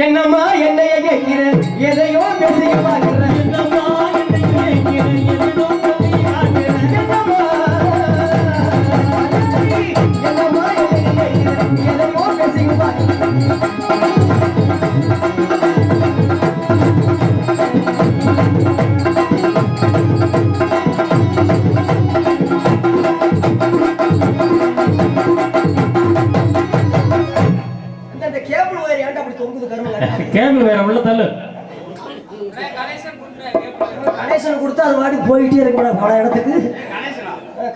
என்னம்மா என்னைய கேட்கிற? எதையோ பேசிய பாக்குற என்னம்மா என்னைய கேட்கிற? எதையோ பேசிய பாக்குற கேபிள் வேற உள்ள தள்ளு. கணேசன் கொடுத்தா அது வாடி போயிட்டே இருக்க மேடம் பல இடத்துக்கு.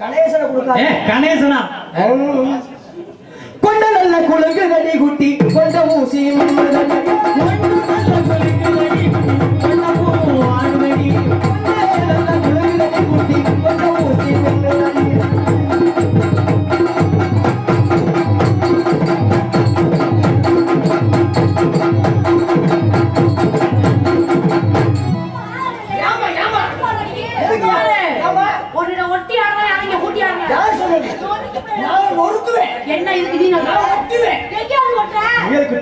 கணேசனை கொடுத்தா கணேசனா? கொண்ட நல்ல குழுங்கு நடி குட்டி கொண்ட ஊசி நல்ல குழுங்கு நடி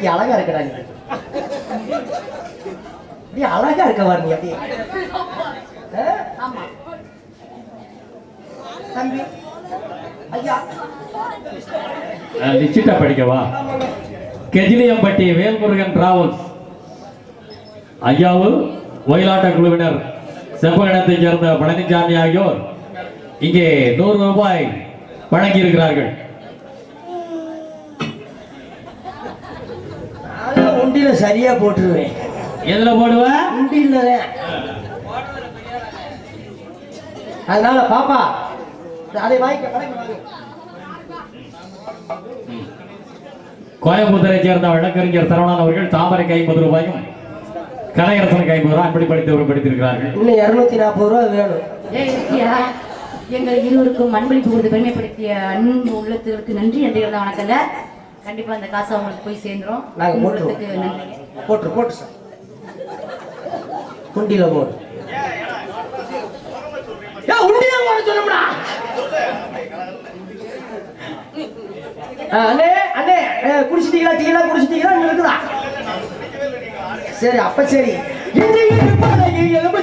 குட்டி அழகா இருக்கடா நீ. நீ அழகா இருக்க பாரு நீ அப்படியே. ஆ? ஆமா. தம்பி. ஐயா. லிச்சிட்டா படிக்கவா கெஜிலியம்பட்டி வேல்முருகன் டிராவல்ஸ். ஐயாவு ஒயிலாட்ட குழுவினர். செப்பகணத்தைச் சேர்ந்த பழனிசாமி ஆகியோர் இங்கே நூறு ரூபாய் வழங்கி இருக்கிறார்கள் நான் உண்டியில சரியா போட்டுருவேன். எதுல போடுவ? உண்டியில அதனால பாப்பா அதை வாங்க. கோயம்புத்தூரை சேர்ந்த வழக்கறிஞர் சரவணன் அவர்கள் தாமரைக்கு ஐம்பது ரூபாயும் கலையரசனுக்கு ஐம்பது ரூபாய் அன்படி படித்தவர் படித்திருக்கிறார்கள். இன்னும் இருநூத்தி நாற்பது ரூபா வேணும். எங்கள் இருவருக்கும் அன்பளிப்பு கொடுத்து பெருமைப்படுத்திய அன்பு உள்ளத்துக்கு நன்றி தான் வணக்கங்க கண்டிப்பா அந்த காசு அவங்களுக்கு போய் சேர்ந்துரும். நாங்க போட்டுருவோம். நன்றி. போட்டு சார். உண்டியில போடு. உண்டியில போட சொல்லும்டா. அண்ணே அண்ணே குடிச்சிட்டீங்களா டீலாம் குடிச்சிட்டீங்களா? இருக்குதா? சரி அப்ப சரி. எலும்பு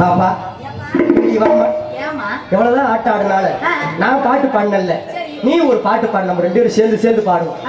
பாப்பா. எவ்வளவுதான் ஆட்டம் ஆடுனால. நான் பாட்டு பாடினல்ல சரி. நீ ஒரு பாட்டு பாடு நம்ம ரெண்டு பேரும் சேர்ந்து சேர்ந்து பாடுவோம்.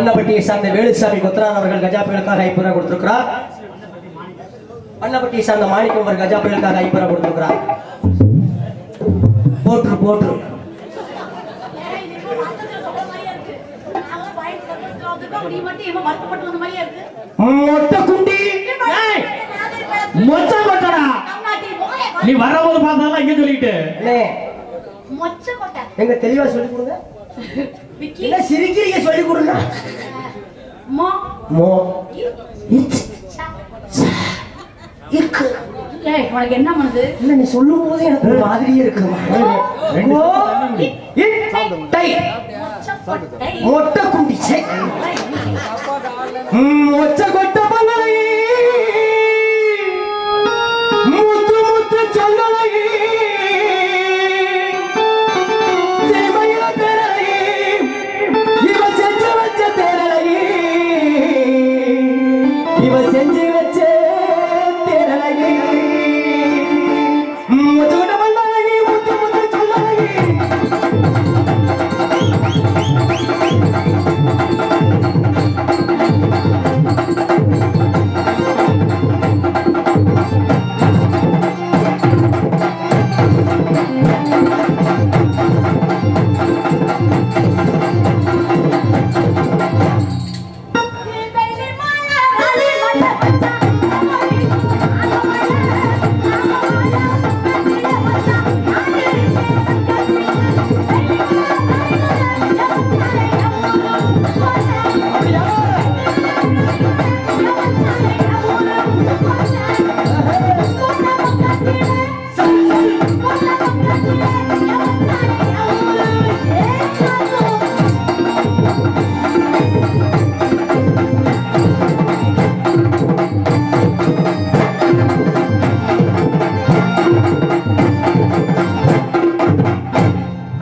பண்ணப்பட்டியை சார்ந்த வேலுசாமி கொத்தனார் அவர்கள் கஜா புயலுக்காக ஐம்பது கொடுத்திருக்கிறார். பண்ணப்பட்டியை சார்ந்த மாணிக்கம் அவர் கஜா புயலுக்காக ஐம்பது கொடுத்திருக்கிறார். போற்று போற்று. மொட்டை குண்டி. மொச்ச கொட்டடா. நீ வரும்போது பார்த்தாலும் இங்க சொல்லிட்டு எங்க தெளிவா சொல்லி கொடுங்க. என்ன சிரிக்கிறீங்க சொல்லி கொடுங்க. மோ. மோ. உனக்கு என்ன பண்ணுது இல்ல நீ சொல்லும் போதே எனக்கு மாதிரியே இருக்கு மொட்டை குண்டி சே. ம், மொச்ச கொட்டை பங்களி முத்து முத்து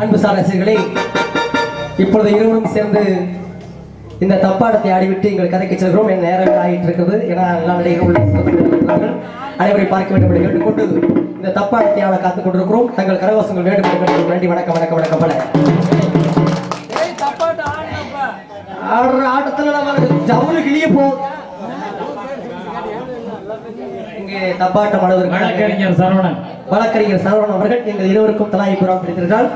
அன்பு சாரசியர்களே இப்பொழுது இருவரும் சேர்ந்து இந்த தப்பாடத்தை ஆடிவிட்டு எங்கள் கதைக்கு செல்கிறோம். என் நேரம் ஆகிட்டு இருக்கிறது ஏன்னா எல்லா நடிகர்களும் உள்ள அனைவரை பார்க்க வேண்டும் என்று கேட்டுக்கொண்டு இந்த தப்பாடத்தை ஆட காத்துக் கொண்டிருக்கிறோம். தங்கள் கரகோசங்கள் வேண்டும் என்று வேண்டி வணக்கம் வணக்கம் வணக்கம் பல. ஆடுற ஆட்டத்துல நம்ம ஜவுளு கிளிய போ. இங்கே தப்பாட்டம் ஆடுவதற்கு வழக்கறிஞர் சரவணன். வழக்கறிஞர் சரவணன் அவர்கள் எங்கள் இருவருக்கும் தலாய் புறம் பிடித்திருக்கிறார்.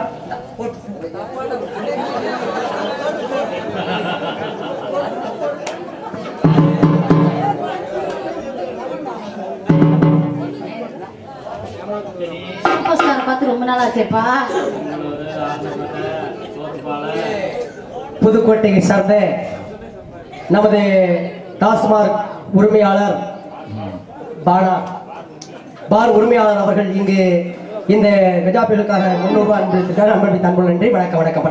சூப்பர் பார்த்து ரொம்ப நாள் ஆச்சேப்பா புதுக்கோட்டையை சார்ந்த நமது டாஸ்மார்க் உரிமையாளர் பாடா பார் உரிமையாளர் அவர்கள் இங்கு இந்த கஜா புயலுக்காக முன்னூறு ரூபாய் அனுப்பியிருக்கிறார் அன்பை தன்பு நன்றி வணக்கம் வணக்கம்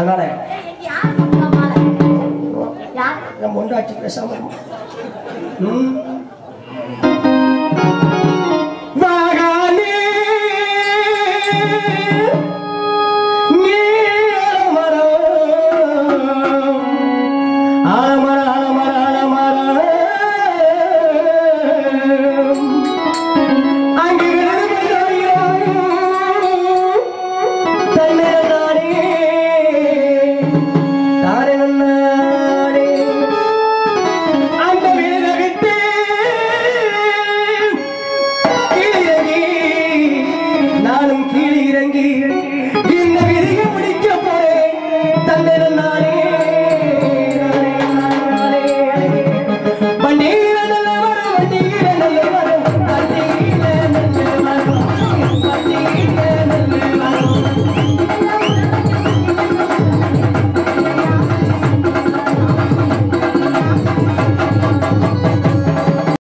அதனால? நம்ம ஒன்றாச்சு பேசாம ம்.